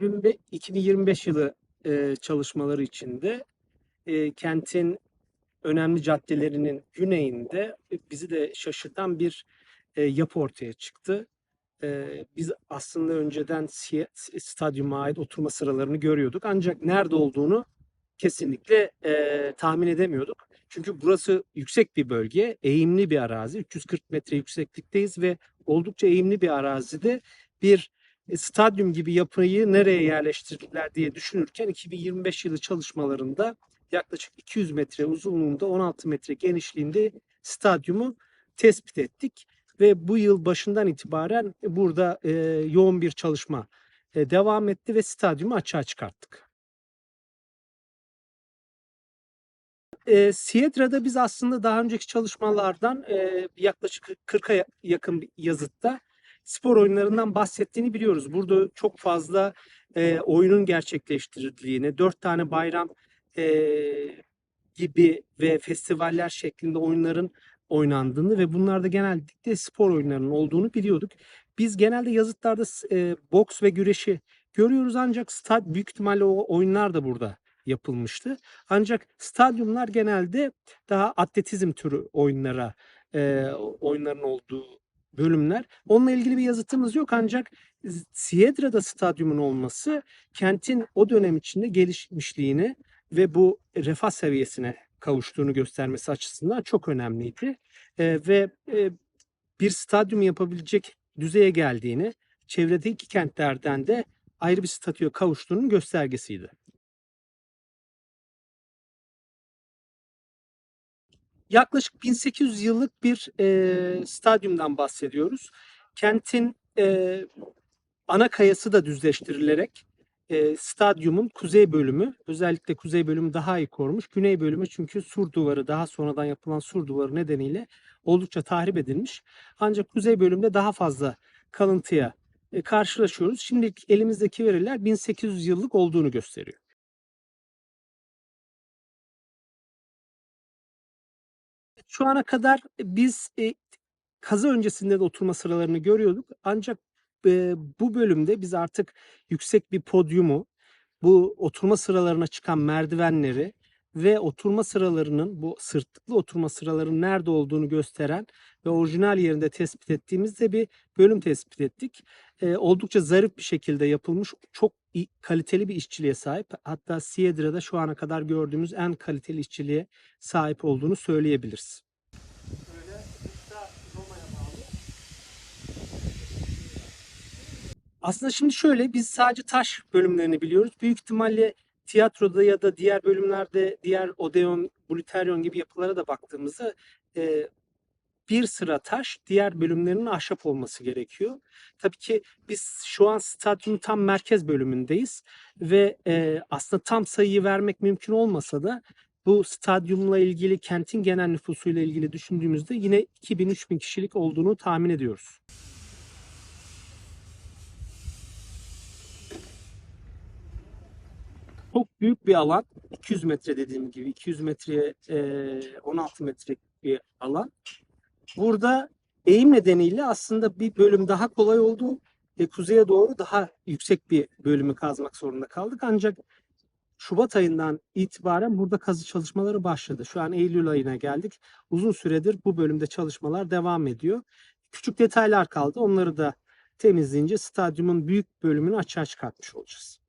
2005 2025 yılı e, çalışmaları içinde e, kentin önemli caddelerinin güneyinde bizi de şaşırtan bir e, yapı ortaya çıktı. E, biz aslında önceden stadyuma ait oturma sıralarını görüyorduk ancak nerede olduğunu kesinlikle e, tahmin edemiyorduk. Çünkü burası yüksek bir bölge, eğimli bir arazi. 340 metre yükseklikteyiz ve oldukça eğimli bir arazide bir stadyum gibi yapıyı nereye yerleştirdiler diye düşünürken 2025 yılı çalışmalarında yaklaşık 200 metre uzunluğunda 16 metre genişliğinde stadyumu tespit ettik ve bu yıl başından itibaren burada e, yoğun bir çalışma e, devam etti ve stadyumu açığa çıkarttık. E, Siedra'da biz aslında daha önceki çalışmalardan e, yaklaşık 40'a yakın bir yazıtta spor oyunlarından bahsettiğini biliyoruz. Burada çok fazla e, oyunun gerçekleştirildiğini, dört tane bayram e, gibi ve festivaller şeklinde oyunların oynandığını ve bunlarda genellikle spor oyunlarının olduğunu biliyorduk. Biz genelde yazıtlarda e, boks ve güreşi görüyoruz ancak stad büyük ihtimalle o oyunlar da burada yapılmıştı. Ancak stadyumlar genelde daha atletizm türü oyunlara e, oyunların olduğu bölümler. Onunla ilgili bir yazıtımız yok ancak Siedra'da stadyumun olması kentin o dönem içinde gelişmişliğini ve bu refah seviyesine kavuştuğunu göstermesi açısından çok önemliydi. E, ve e, bir stadyum yapabilecek düzeye geldiğini, çevredeki kentlerden de ayrı bir statüye kavuştuğunun göstergesiydi. Yaklaşık 1800 yıllık bir e, stadyumdan bahsediyoruz. Kentin e, ana kayası da düzleştirilerek e, stadyumun kuzey bölümü, özellikle kuzey bölümü daha iyi korumuş. Güney bölümü çünkü sur duvarı, daha sonradan yapılan sur duvarı nedeniyle oldukça tahrip edilmiş. Ancak kuzey bölümde daha fazla kalıntıya e, karşılaşıyoruz. Şimdi elimizdeki veriler 1800 yıllık olduğunu gösteriyor. Şu ana kadar biz e, kazı öncesinde de oturma sıralarını görüyorduk. Ancak e, bu bölümde biz artık yüksek bir podyumu, bu oturma sıralarına çıkan merdivenleri ve oturma sıralarının bu sırtlıklı oturma sıralarının nerede olduğunu gösteren ve orijinal yerinde tespit ettiğimizde bir bölüm tespit ettik. E, oldukça zarif bir şekilde yapılmış, çok kaliteli bir işçiliğe sahip. Hatta Siedra'da şu ana kadar gördüğümüz en kaliteli işçiliğe sahip olduğunu söyleyebiliriz. Aslında şimdi şöyle biz sadece taş bölümlerini biliyoruz. Büyük ihtimalle tiyatroda ya da diğer bölümlerde diğer Odeon, Blüteryon gibi yapılara da baktığımızda e, bir sıra taş diğer bölümlerinin ahşap olması gerekiyor. Tabii ki biz şu an stadyumun tam merkez bölümündeyiz ve e, aslında tam sayıyı vermek mümkün olmasa da bu stadyumla ilgili kentin genel nüfusuyla ilgili düşündüğümüzde yine 2000-3000 kişilik olduğunu tahmin ediyoruz. Çok büyük bir alan. 200 metre dediğim gibi 200 metreye e, 16 metre bir alan. Burada eğim nedeniyle aslında bir bölüm daha kolay oldu ve kuzeye doğru daha yüksek bir bölümü kazmak zorunda kaldık. Ancak Şubat ayından itibaren burada kazı çalışmaları başladı. Şu an Eylül ayına geldik. Uzun süredir bu bölümde çalışmalar devam ediyor. Küçük detaylar kaldı. Onları da temizleyince stadyumun büyük bölümünü açığa çıkartmış olacağız.